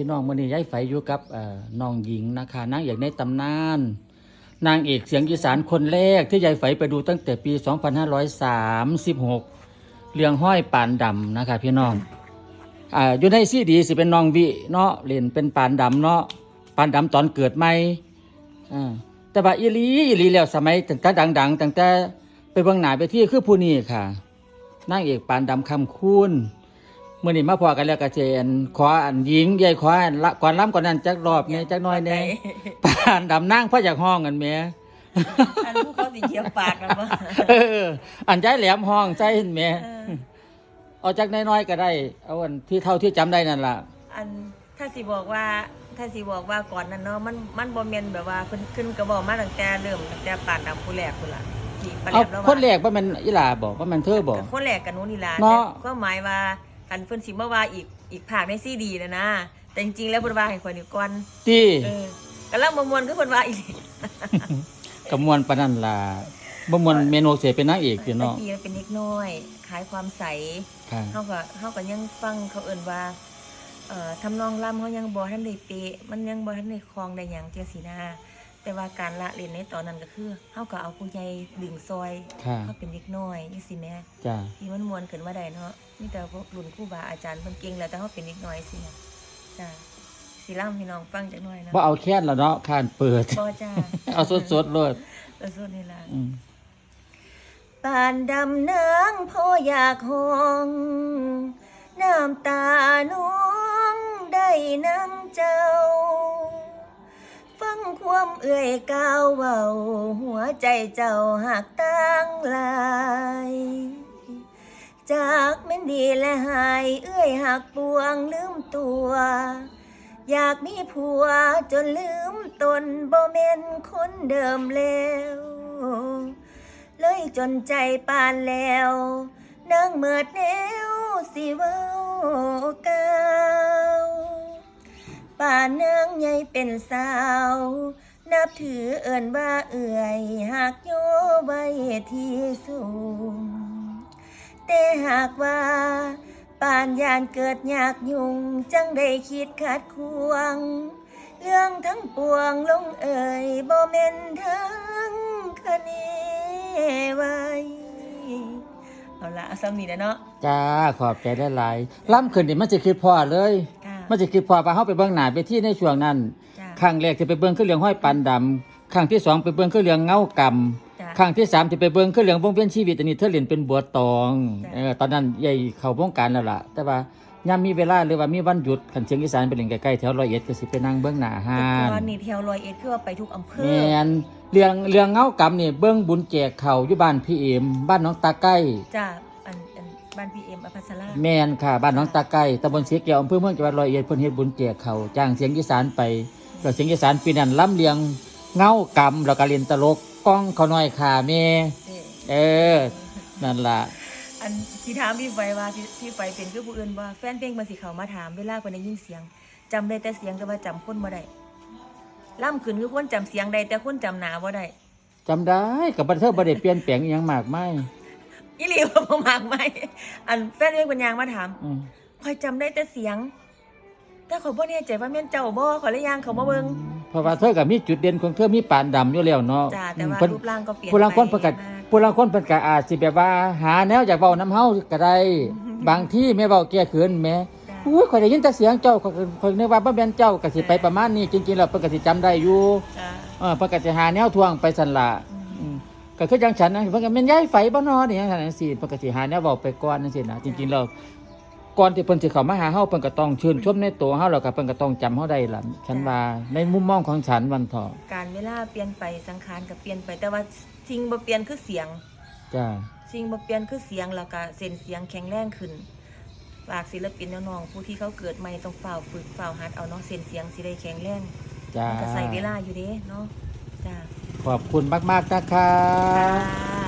พี่น้องมื้อนี้ย้ายไฟอยู่กับน้องหญิงนะคะนางเอกในตำนาน นางเอกเสียงอีสานคนแรกที่ยายไฟไปดูตั้งแต่ปี 2536 เรื่องห้อยปานดำนะคะพี่น้องอ่าอยู่ในซีดีสิเป็นน้องวิเนาะเล่นเป็นปานดำเนาะปานดำตอนเกิดใหม่อ่าแต่ว่าอีลีอีลีแล้วสมัยตั้งแต่ดัง ๆ ตั้งแต่ไปเบื้องหน้าไปที่คือผู้นี้ค่ะนางเอกปานดำคำคูณ เมื่อนี้มาพอกันแล้วกระเจนขออันหญิงยายขออันละก่อนล้ำก่อนนั้นจักรอบเนี่ยจักหน้อยแน่ปานดำนั่งเพราะอยากห้องกันแหม่อันผู้เขาสิเขียวปากนะบ่เออ อันใจแหลมห้องใจเห็นแหม่เออเอาจากน้อยๆก็ได้ เอาอันที่เท่าที่จำได้นั่นล่ะ อันถ้าสิบอกว่าถ้าสิบอกว่าก่อนนั้นเนาะมันมันบ่แม่นแบบว่าเพิ่นขึ้นกระบอกมาตั้งแต่เริ่มตั้งแต่ปานดำผู้แรกพุ่นล่ะที่ปานเอาดำแล้วคนแรกว่ามันอีหลาบอกว่ามันเธอบอกคนแรกกับหนูนี่ล่ะเนาะแต่ก็หมายว่า คันเพิ่นสิมาว่าอีกอีกภาคในซีดีนะนะแต่จริงๆแล้วเพิ่นว่าให้ข่อยนี่ก่อนที่เออกำลังมวนๆคือเพิ่นว่าอีหลีกำมวลปานนันล่ะบ่มวนเมนูเสียเป็นนางเอกอยู่ตะเนาะกี้เป็นเด็กน้อยขายความใสค่ะเฮาก็เฮาก็ยังฟังเขาเอิ้นว่าเอ่อทำนองล่ำเขายังบ่ทันได้เป๊ะมันยังบ่ทันได้คลองได้หยังจังซี่นะ แต่ว่าการละเล่นในตอนนั้นก็คือเฮาก็เอาผู้ใหญ่ดึงซอยค่ะเขาเป็นเด็กน้อยจังซี่แหม่จ้าที่มันมวนขึ้นมาได้เนาะมีแต่พวกรุ่นครูบาอาจารย์เพิ่นเก่งแล้วแต่เฮาเป็นเด็กน้อยสินะจ้าสิล่ำพี่น้องฟังจักหน่อยนะบ่เอาแค่นแล้วเนาะคานเปิด บ่จ้าเอาสดๆเลยเออสุดนี่ล่ะอืมปานดำนางพ่ออยากห้องน้ำตาน้องได้นำเจ้าฟังควา มเอื่อยก้าวเบาหัวใจเจ้าหักตั้งลายจากแม่นดีและหายเอื้อยหักปวงลืมตัว อยากมีผัวจนลืมตนบ่แม่นคนเดิมแล้วเลยจนใจปานแล้วนั่งเมิดแนวสิเว้าก้าวป่านนางใหญ่เป็นสาว นับถือเอินว่าเอื่อยหากโยไว้ที่สูง แต่หากว่าป่านยานเกิดยากยุงจังได้คิดขัดควง เรื่องทั้งปวงลงเอ่ยบ่แม่นทั้งคะเนไว้เอาละเอาซ้ำนี่แหล้วเนาะจ้าขอบใจหลายๆล่ำขึ้นนี่มันจะคิดพอเลย ค่ะ มันจะคิดพอว่าเฮาไปเบิ่งหน้าไปที่ในช่วงนั้น จ้า ครั้งแรกที่ไปเบิ่งคือเรื่องห้อยปันดำครั้งที่สองไปเบิ่งคือเรื่องเงากรรมจ้ะ ครั้งที่สามที่ไปเบิ่งคือเรื่องวงเวียนชีวิตอันนี้เธอเรียนเป็นบัวตองจ้ะ เออตอนนั้นใหญ่เข้าวงการแล้วล่ะ แต่ว่ายามมีเวลาหรือว่ามีวันหยุดคันเชียงอีสานไปเล่นใกล้ๆแถวร้อยเอ็ดก็สิไปนั่งเบิ่งหน้าห้าแต่นก่อนนี่แถวรอยเอ็ดคือว่าไปทุกอำเภอแม่นเรื่องเรื่องเงากรรมนี่เบิ่งบุญแจกเขาวอยู่บ้านพี่เอ็มบ้านน้องตาใกล้ จ้าอันอันบ้านพีเอ็มอภัสราแม่นค่ะบ้านน้องตาใกล้ตำบลเสียแก้วอำเภอเมืองจังหวัดร้อยเอ็ดเพิ่นเฮ็ดบุญแจกเขาวจ้างเสียงอีสานไป แล้วเสียงอีสานปีนั้นล้ำเลียงเงากรรมแล้วก็เรียนตลกก้องเขาน้อยขาแม่เออเออ นั่นล่ะอันที่ถามพี่ไฟว่าพี่พี่ไฟเป็นคือผู้อื่นว่าแฟนเพลงมาสิเขามาถามเวลาเพิ่นได้ยินเสียงจำได้แต่เสียงแต่ว่าจำคนบ่ได้ล่ำขึ้นคือคนจำเสียงได้แต่คนจำหนาบ่ได้จำได้กับบันเทิงบ่ได้เปลี่ยนแปลงอหยังมากมายอีหลีว่าบ่มากไหมอันแฟนเพลงเป็นยางมาถามอืมข่อยจำได้แต่เสียง แต่ข่อยบ่แน่ใจว่าแม่นเจ้าบ่ข่อยเลยยางเขามาเบิ่ง เพราะว่าเธอก็มีจุดเด่นของเธอมีปานดำอยู่แล้วเนาะจ้าแต่ว่าเพิ่นรูปร่างก็เปลี่ยนผู้ลางคนเพิ่นก็ไปมากผู้ลางคนเพิ่นก็อาจสิแบบว่า หาแนวอยากเว้านํเฮาก็ได้ บางที่แม่เว้าแก้เขินแหม่จ้าอุ้ยข่อยได้ยินแต่เสียงเจ้าข่อยข่อยนึกว่าบ่แม่นเจ้าก็สิไปประมาณนี้จริงๆแล้วเพิ่นก็สิจำได้อยู่ จ้า เออเพิ่นก็สิหาแนวทวงไปสั่นล่ะอืม อืมก็คือจังฉันนะเพิ่นก็แม่นย้ายไฟบ่เนาะนี่จังซั่นจังซี่เพิ่นก็สิหาแนวเว้าไปก่อนจังซี่นะจริงๆแล้ว ก่อนที่เพิ่นสิเข้ามาหาเฮาเพิ่นก็ต้องชื่นชมในตัวเฮาแล้วก็เพิ่นก็ต้องจำเฮาได้ล่ะฉันว่าในมุมมองของฉันวันเถาะการเวลาเปลี่ยนไปสังขารก็เปลี่ยนไปแต่ว่าสิ่งบ่เปลี่ยนคือเสียง จ้าสิ่งบ่เปลี่ยนคือเสียงแล้วก็เส้นเสียงแข็งแรงขึ้นฝากศิลปินน้องๆผู้ที่เขาเกิดใหม่ต้องฝ่าวฝึกฝ่าวหัดเอาเนาะเส้นเสียงสิได้แข็งแรงจ้ามันก็ใส่เวลาอยู่เด้เนาะจ้าขอบคุณมากๆนะคะค่ะ